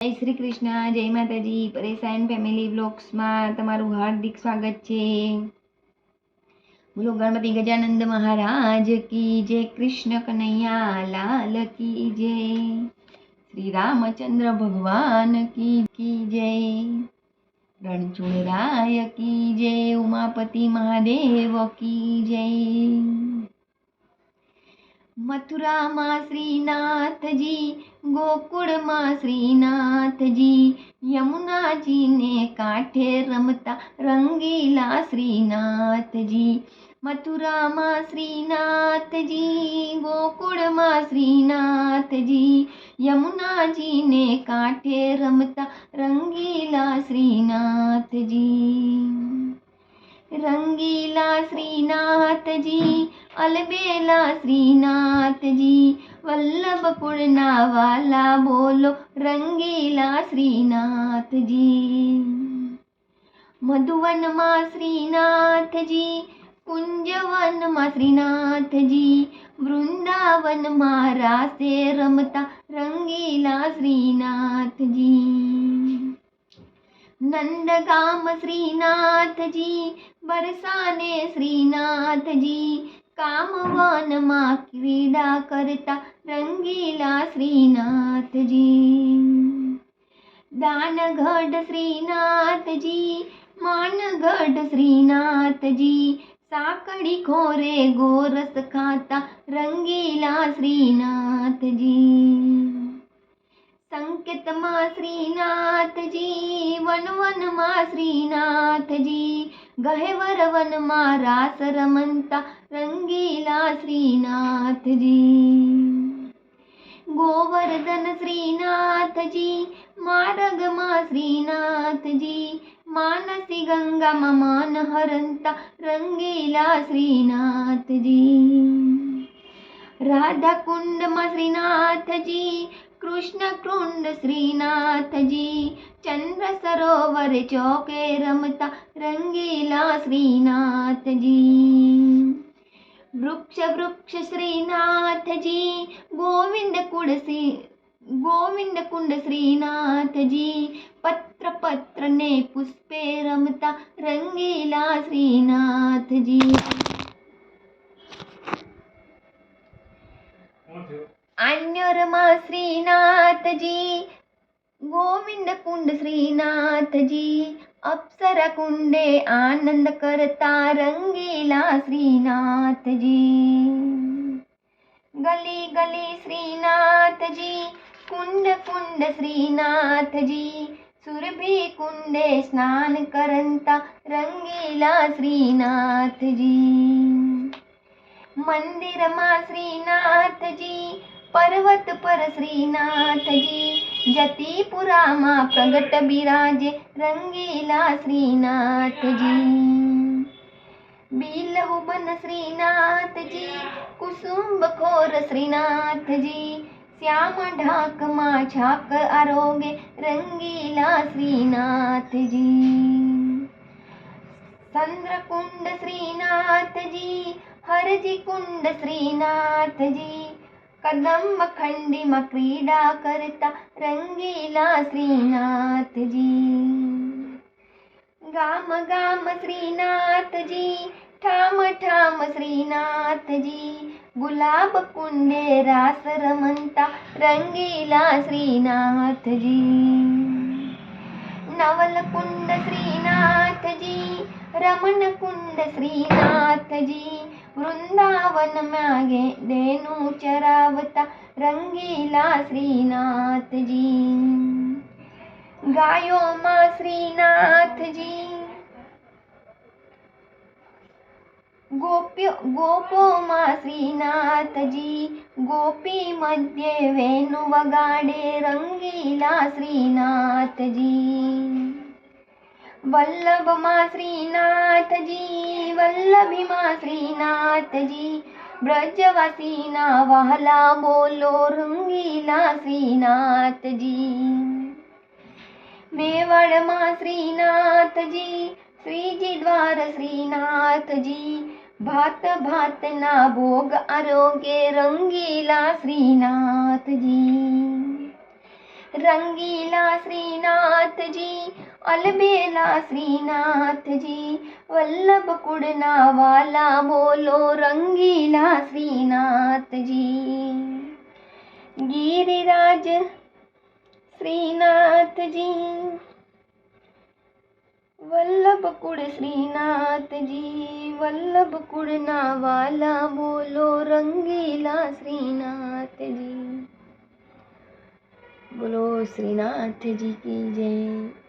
જય શ્રી કૃષ્ણ, જય માતાજી. પરેશાન ફેમિલી બ્લોગ્સમાં તમારું હાર્દિક સ્વાગત છે. બોલો, ગણપતિ ગજાનંદ મહારાજ કી જય, કૃષ્ણ કનૈયા, લાલ કી જય, શ્રી રામચંદ્ર ભગવાન કી કી જય, રણછોડરાય કી જય, ઉમાપતિ મહાદેવ કી જય. मथुरा माँ श्रीनाथ जी गोकुल माँ श्रीनाथ जी यमुना जी ने काठे रमता रंगीला श्रीनाथ जी मथुरा माँ श्रीनाथ जी गोकुल माँ श्रीनाथ जी यमुना जी ने काठे रमता रंगीला श्रीनाथ जी रंगीला श्रीनाथ जी अलबेला श्रीनाथ जी। वल्लभ पुरना वाला बोलो, रंगीला श्रीनाथ जी। मधुवन मा श्रीनाथ जी, कुंजवन मा श्रीनाथ जी। वृंदावन मा से रमता रंगीला श्रीनाथ जी। नंदगाम श्रीनाथ जी, बरसाने श्रीनाथ जी। કામવનમાં ક્રીડા કરતા રંગીલા શ્રીનાથજી દાનગઢ શ્રીનાથજી માનગઢ શ્રીનાથજી સાકડી ખોરે ગોરસ ખાતા રંગીલા શ્રીનાથજી સંકેતમાં શ્રીનાથજી વનવનમાં શ્રીનાથજી गहेवर वनमा रास रमंता रंगीला श्रीनाथजी. गोवर्धन श्रीनाथजी श्रीनाथ जी मानसी गंगा ममान हरंता रंगीला श्रीनाथजी. राधा कुंड श्रीनाथजी कृष्ण कुंड श्रीनाथजी चंद्र सरोवर चौके रमता रंगीला श्रीनाथ जी वृक्ष वृक्ष श्रीनाथ जी गोविंद कुंड श्री गोविंद कुंड श्रीनाथ जी पत्र पत्र ने पुष्पे रमता रंगीला श्रीनाथ जी अन्योरमा श्रीनाथ जी गोविंद कुंड श्रीनाथ जी अप्सर कुंडे आनंद करता रंगीला श्रीनाथ जी गली गली श्रीनाथ जी कुंड कुंड श्रीनाथ जी सुरभि कुंडे स्नान करंता रंगीला श्रीनाथ जी मंदिर माँ श्रीनाथ जी पर्वत पर श्रीनाथ जी जति पुरामा प्रगट बिराजे रंगीला श्रीनाथ जी बिलहुबन श्रीनाथ जी कुसुम खोर श्रीनाथ जी श्याम ढाक मा छाक आरोगे रंगीला श्रीनाथ जी चंद्रकुंड श्रीनाथ जी हरजी कुंड श्रीनाथ जी कदंब खंडिमा क्रीडा करता रंगीला श्रीनाथ जी गाम गाम श्रीनाथ जी ठाम ठाम श्रीनाथ जी गुलाब कुंडे रास रमंता रंगीला कुंड श्रीनाथ जी ರಮಣ ಕುಂದ ಶ್ರೀನಾಥ ಜೀ वृंदावन मागे देनु चरावता रंगीला श्रीनाथ जी गायो माँ श्रीनाथ जी गोप्य गोपो माँ श्रीनाथ जी गोपी मध्य वेणु वगाडे रंगीला श्रीनाथ जी વલ્લભમાં શ્રીનાથજી વલ્લભીમાં શ્રીનાથજી બ્રજવાસીના વહલા બોલો રંગીલા શ્રીનાથજી મેવાડમાં શ્રીનાથજી શ્રીજી દ્વાર શ્રીનાથજી ભાત ભાતના ભોગ આરોગ્ય રંગીલા શ્રીનાથજી रंगीला श्रीनाथ जी अलबेला श्रीनाथजी, वल्लभ कुड़ना वाला बोलो रंगीला श्रीनाथ जी गिरिराज श्रीनाथ जी वल्लभ कुड़ श्रीनाथ जी वल्लभ कुड़ना वाला बोलो रंगीला श्रीनाथ जी बोलो श्रीनाथ जी की जय